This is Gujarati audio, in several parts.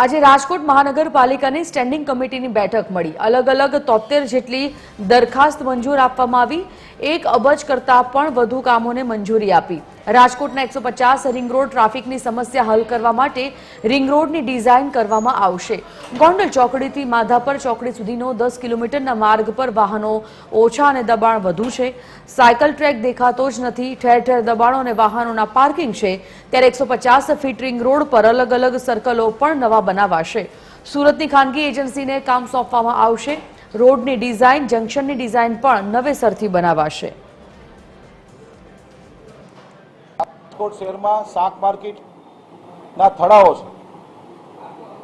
આજે રાજકોટ મહાનગરપાલિકાની સ્ટેન્ડિંગ કમિટીની બેઠક મળી. અલગ અલગ તોતેર જેટલી દરખાસ્ત મંજૂર આપવામાં આવી. એક અબજ કરતાં પણ વધુ કામોને મંજૂરી આપી. રાજકોટના એકસો પચાસ રિંગ રોડ ટ્રાફિકની સમસ્યા હલ કરવા માટે રિંગ રોડની ડિઝાઇન કરવામાં આવશે. ગોંડલ ચોકડીથી માધાપર ચોકડી સુધીનો દસ કિલોમીટરના માર્ગ પર વાહનો ઓછા અને દબાણ વધુ છે. સાયકલ ટ્રેક દેખાતો જ નથી. ઠેર ઠેર દબાણો અને વાહનોના પાર્કિંગ છે. ત્યારે એકસો પચાસ ફીટ રિંગ રોડ પર અલગ અલગ સર્કલો પણ નવા બનાવાશે. સુરતની ખાનગી એજન્સીને કામ સોંપવામાં આવશે. રોડની ડિઝાઇન, જંકશનની ડિઝાઇન પણ નવેસરથી બનાવાશે. રાજકોટ શહેરમાં શાક માર્કેટના થડાઓ છે.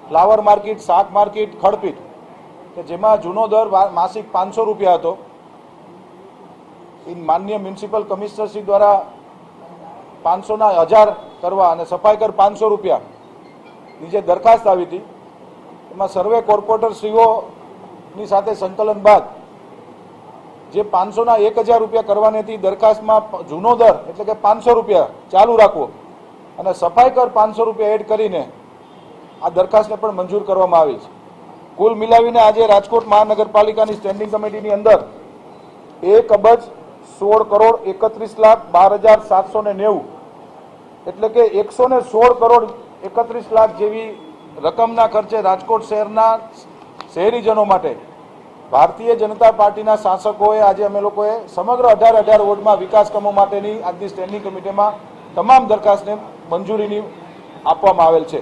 ફ્લાવર માર્કેટ, શાક માર્કેટ, ખડપીટ, કે જેમાં જૂનો દર માસિક પાંચસો રૂપિયા હતો. ઇન માન્ય મ્યુનિસિપલ કમિશનરશ્રી દ્વારા પાંચસોના હજાર કરવા અને સફાઈ કર પાંચસો રૂપિયાની જે દરખાસ્ત આવી હતી. એમાં સર્વે કોર્પોરેટરશ્રીઓની સાથે સંકલન બાદ જે પાંચસોના એક હજાર રૂપિયા કરવાની હતી, દરખાસ્તમાં જૂનો દર, એટલે કે પાંચસો રૂપિયા ચાલુ રાખવો. અને સફાઈ કર પાંચસો રૂપિયા એડ કરીને આ દરખાસ્તને પણ મંજૂર કરવામાં આવી છે. કુલ મિલાવીને આજે રાજકોટ મહાનગરપાલિકાની સ્ટેન્ડિંગ કમિટીની અંદર એક અબજ સોળ કરોડ એકત્રીસ લાખ બાર હજાર સાતસો ને નેવું. એટલે કે એકસો ને સોળ કરોડ એકત્રીસ લાખ જેવી રકમના ખર્ચે રાજકોટ શહેરના શહેરીજનો માટે ભારતીય જનતા પાર્ટીના શાસકોએ આજે અમે લોકોએ સમગ્ર અઢાર અઢાર વોર્ડમાં વિકાસ કામો માટેની આજની સ્ટેન્ડિંગ કમિટીમાં તમામ દરખાસ્તને મંજૂરીની આપવામાં આવેલ છે.